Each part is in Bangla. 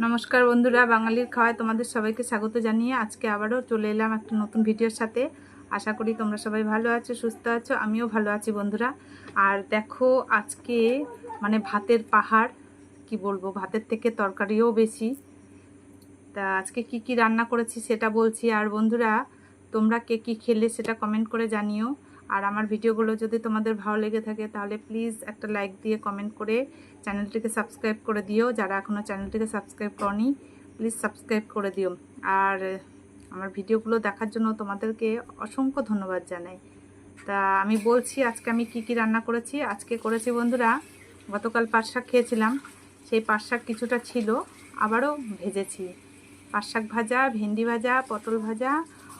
নমস্কার বন্ধুরা, বাঙালির খাওয়ায় তোমাদের সবাইকে স্বাগত জানিয়ে আজকে আবারও চলে এলাম একটা নতুন ভিডিওর সাথে। আশা করি তোমরা সবাই ভালো আছো, সুস্থ আছো, আমিও ভালো আছি বন্ধুরা। আর দেখো, আজকে মানে ভাতের পাহাড়, কি বলব, ভাতের থেকে তরকারিও বেশি। তা আজকে কি কি রান্না করেছি সেটা বলছি। আর বন্ধুরা, তোমরা কে কী খেলে সেটা কমেন্ট করে জানিও। আর আমার ভিডিওগুলো যদি তোমাদের ভালো লেগে থাকে, তাহলে প্লিজ একটা লাইক দিয়ে কমেন্ট করে চ্যানেলটিকে সাবস্ক্রাইব করে দিও। যারা এখনও চ্যানেলটিকে সাবস্ক্রাইব করনি প্লিজ সাবস্ক্রাইব করে দিও। আর আমার ভিডিওগুলো দেখার জন্য তোমাদেরকে অসংখ্য ধন্যবাদ জানাই। তা আমি বলছি, আজকে আমি কি কি রান্না করেছি? আজকে করেছি বন্ধুরা, গতকাল পাট শাক খেয়েছিলাম। সেই পাট শাক কিছুটা ছিল, আবারও ভেজেছি। পাট শাক ভাজা, ভেন্ডি ভাজা, পটল ভাজা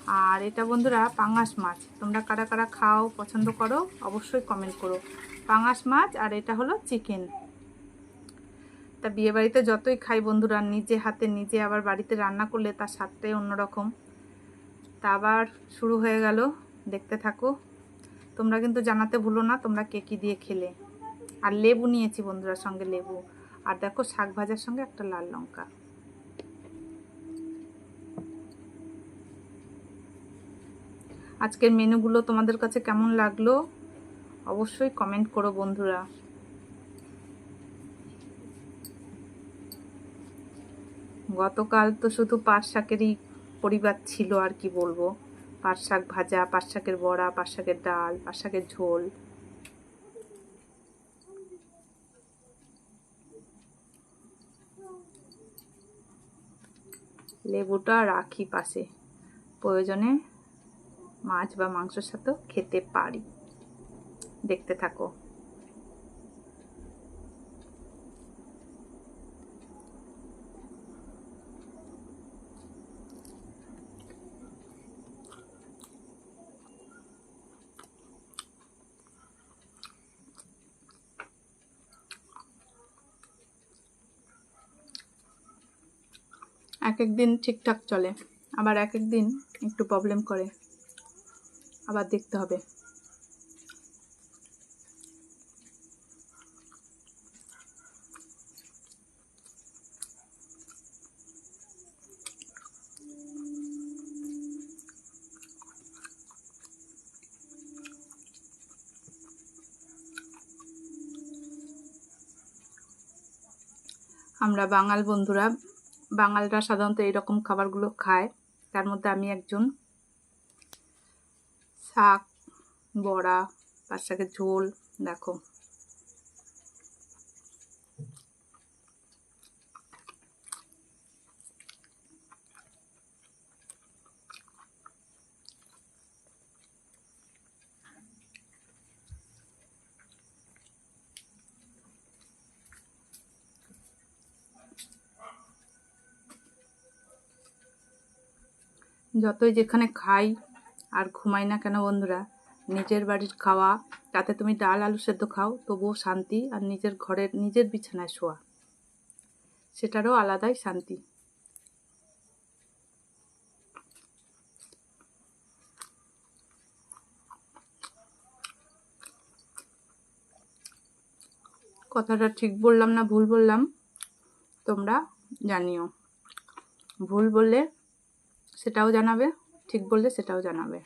আর এটা বন্ধুরা পাঙাশ মাছ। তোমরা কারা কারা খাও, পছন্দ করো, অবশ্যই কমেন্ট করো। পাঙাশ মাছ আর এটা হলো চিকেন তা বিয়েবাড়িতে যতই খাই বন্ধুরা, নিজে হাতে নিজে আবার বাড়িতে রান্না করলে তার স্বাদটাই অন্যরকম। তা আবার শুরু হয়ে গেল, দেখতে থাকো। তোমরা কিন্তু জানাতে ভুলো না তোমরা কে কী দিয়ে খেলে। আর লেবু নিয়েছি বন্ধুরা সঙ্গে লেবু। আর দেখো শাক ভাজার সঙ্গে একটা লাল লঙ্কা। আজকের মেনুগুলো তোমাদের কাছে কেমন লাগল অবশ্যই কমেন্ট করো বন্ধুরা। গতকাল তো শুধু পাট শাকেরই পরিবার ছিল, আর কি বলব? পাট শাক ভাজা, পাট শাকের বড়া, পাট শাকের ডাল, পাট শাকের ঝোল। লেবুটা রাখি পাশে। প্রয়োজনে মাছ বা মাংসের সাথেও খেতে পারি। দেখতে থাকো। এক এক দিন ঠিকঠাক চলে, আবার এক এক দিন একটু প্রবলেম করে। আবার দেখতে হবে। আমরা বাঙাল বন্ধুরা, বাঙালরা সাধারণত এরকম খাবারগুলো খায়। তার মধ্যে আমি একজন। শাক বড়া পাট শাকের ঝোল দেখো। যতই যেখানে খাই আর ঘুমাই না কেন বন্ধুরা? নিজের বাড়ির খাওয়া, তাতে তুমি ডাল আলু সেদ্ধ খাও, তবুও শান্তি আর নিজের ঘরের, নিজের বিছানায় শোয়া। সেটারও আলাদাই শান্তি। কথাটা ঠিক বললাম না ভুল বললাম? তোমরা জানিও। ভুল বললে সেটাও জানাবে। ঠিক বললে সেটাও জানাবে।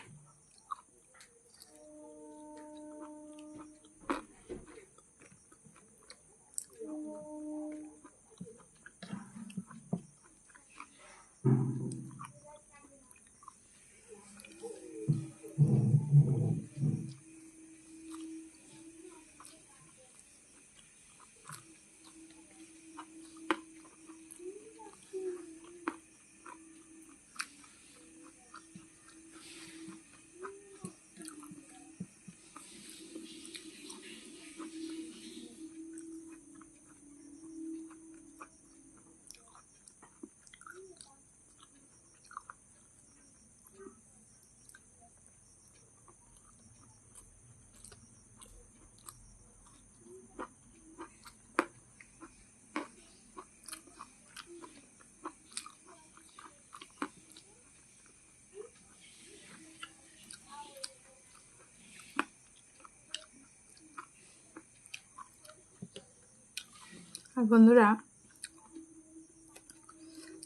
আর বন্ধুরা,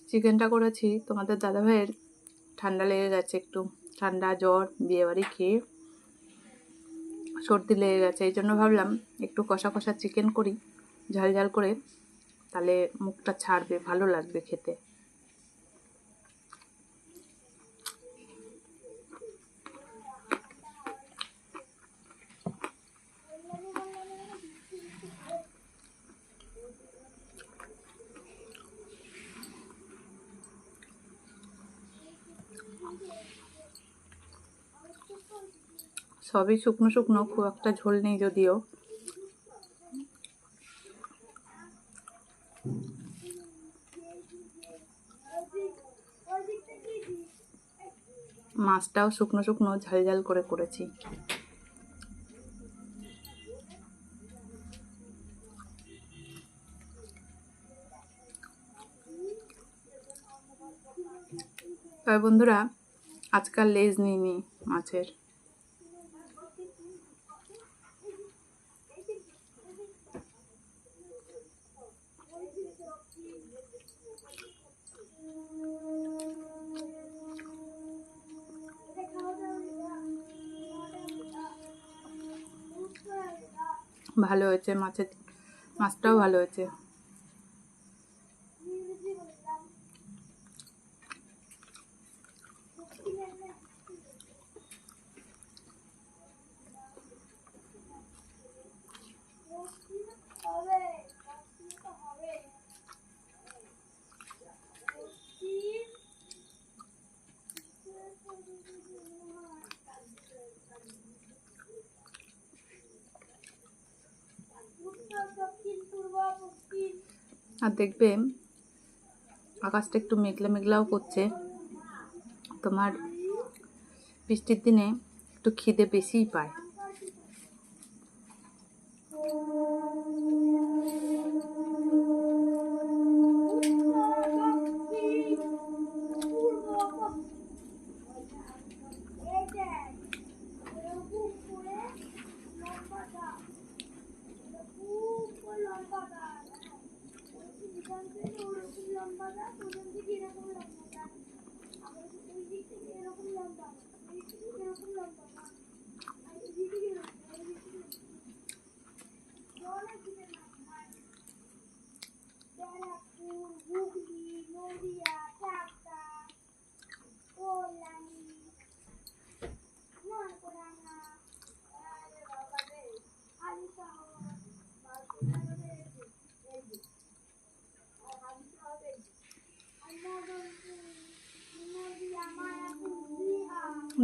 চিকেনটা করেছি। তোমাদের দাদাভাইয়ের ঠান্ডা লেগে গেছে একটু। ঠান্ডা, জ্বর, বিয়েবাড়ি খেয়ে সর্দি লেগে গেছে। এই জন্য ভাবলাম একটু কষা কষা চিকেন করি, ঝাল ঝাল করে। তাহলে মুখটা ছাড়বে, ভালো লাগবে খেতে। সবই শুকনো শুকনো, খুব একটা ঝোল নেই যদিও। মাছটাও শুকনো শুকনো, ঝাল ঝাল করে করেছি। তবে বন্ধুরা আজকাল লেজ নিইনি মাছের। ভালো হয়েছে মাছের মাছটাও ভালো হয়েছে। আর দেখবে আকাশটা একটু মেঘলা মেঘলাও করছে। তোমার বৃষ্টির দিনে একটু খিদে বেশিই পায়।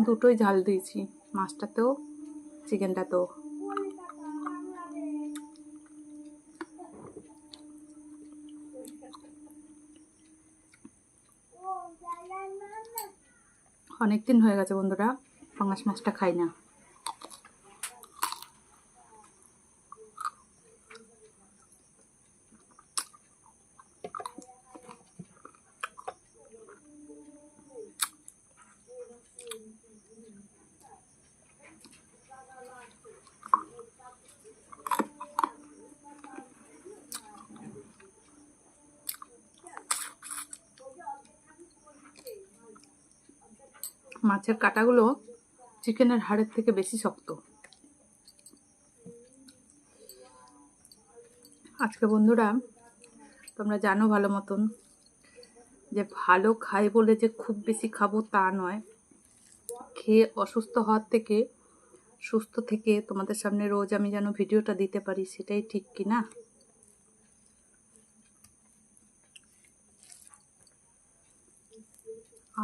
দুটোই ঝাল দিয়েছি। মাছটাতেও চিকেনটাতেও। অনেক দিন হয়ে গেছে বন্ধুরা পাঙাশ মাছটা খাই না। মাছের কাঁটাগুলো চিকেনের হাড়ের থেকে বেশি শক্ত। আজকে বন্ধুরা, তোমরা জানো ভালো মতন যে ভালো খাই বলে যে খুব বেশি খাব তা নয়। খেয়ে অসুস্থ হওয়ার থেকে, সুস্থ থেকে তোমাদের সামনে রোজ আমি যেন ভিডিওটা দিতে পারি, সেটাই ঠিক কি না?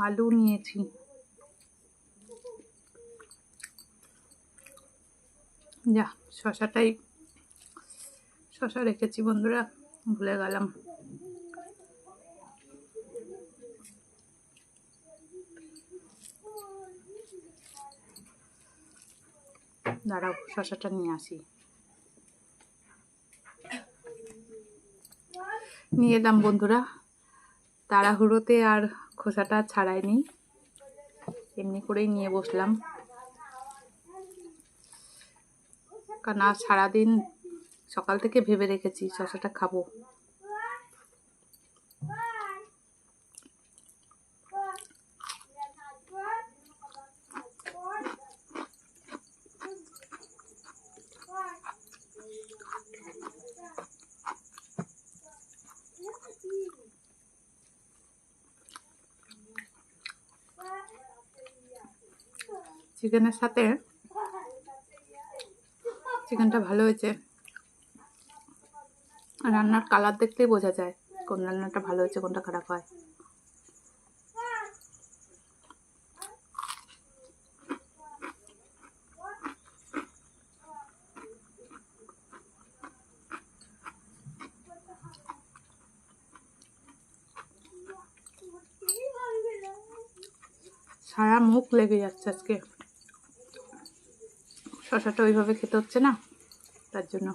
আলু নিয়েছি। যা, শশাটাই, শশা রেখেছি বন্ধুরা, ভুলে গেলাম। দাঁড়াও, শশাটা নিয়ে আসি। নিয়ে এলাম বন্ধুরা, তাড়াহুড়োতে আর খোসাটা ছাড়াইনি, এমনি করেই নিয়ে বসলাম। না সারাদিন সকাল থেকে ভেবে রেখেছি শশাটা খাব। চিকেনের সাথে চিকেনটা ভালো হয়েছে। রান্নার কালার দেখলেই বোঝা যায় কোন রান্নাটা ভালো হয়েছে, কোনটা খারাপ হয়। সারা মুখ লেগে যাচ্ছে আজকে। শশাটা ওইভাবে খেতে হচ্ছে না? তার জন্য।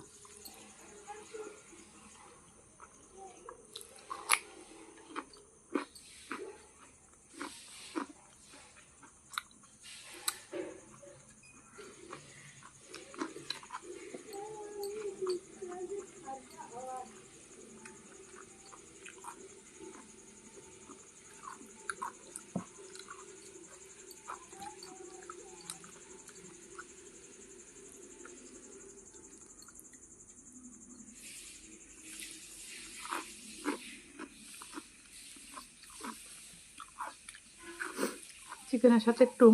চিকেনের সাথে একটু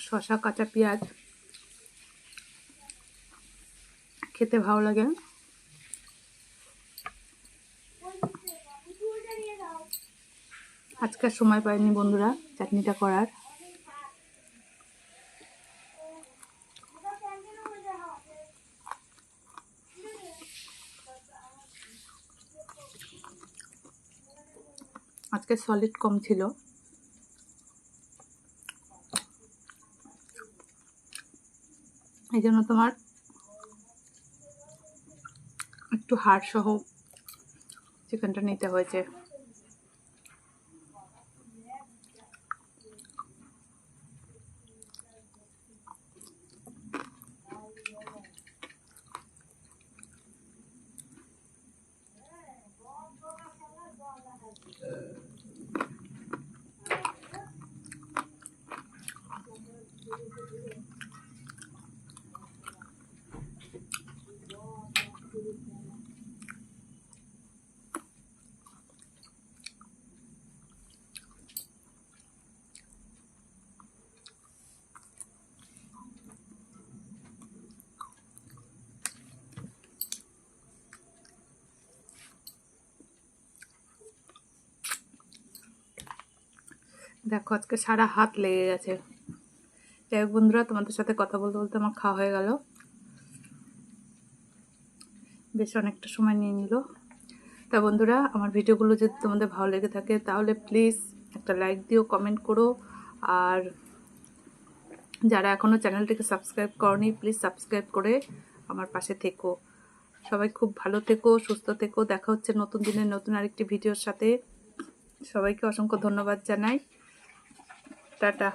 শসা, কাঁচা পেঁয়াজ। খেতে ভালো লাগে। আজকে সময় পাইনি বন্ধুরা, চাটনিটা করার। আজকে সলিড কম ছিল। এই জন্য তোমার একটু হাড়সহ চিকেনটা নিতে হয়েছে। দেখো, আজকে সারা হাত লেগে গেছে। যাই বন্ধুরা, তোমাদের সাথে কথা বলতে বলতে আমার খাওয়া হয়ে গেল। বেশ অনেকটা সময় নিয়ে নিল। তা বন্ধুরা, আমার ভিডিওগুলো যদি তোমাদের ভালো লেগে থাকে, তাহলে প্লিজ একটা লাইক দিও কমেন্ট করো। আর যারা এখনও চ্যানেলটিকে সাবস্ক্রাইব করনি প্লিজ সাবস্ক্রাইব করে আমার পাশে থেকো। সবাই খুব ভালো থেকো, সুস্থ থেকো। দেখা হচ্ছে নতুন দিনের নতুন আরেকটি ভিডিওর সাথে। সবাইকে অসংখ্য ধন্যবাদ জানাই। টাটা।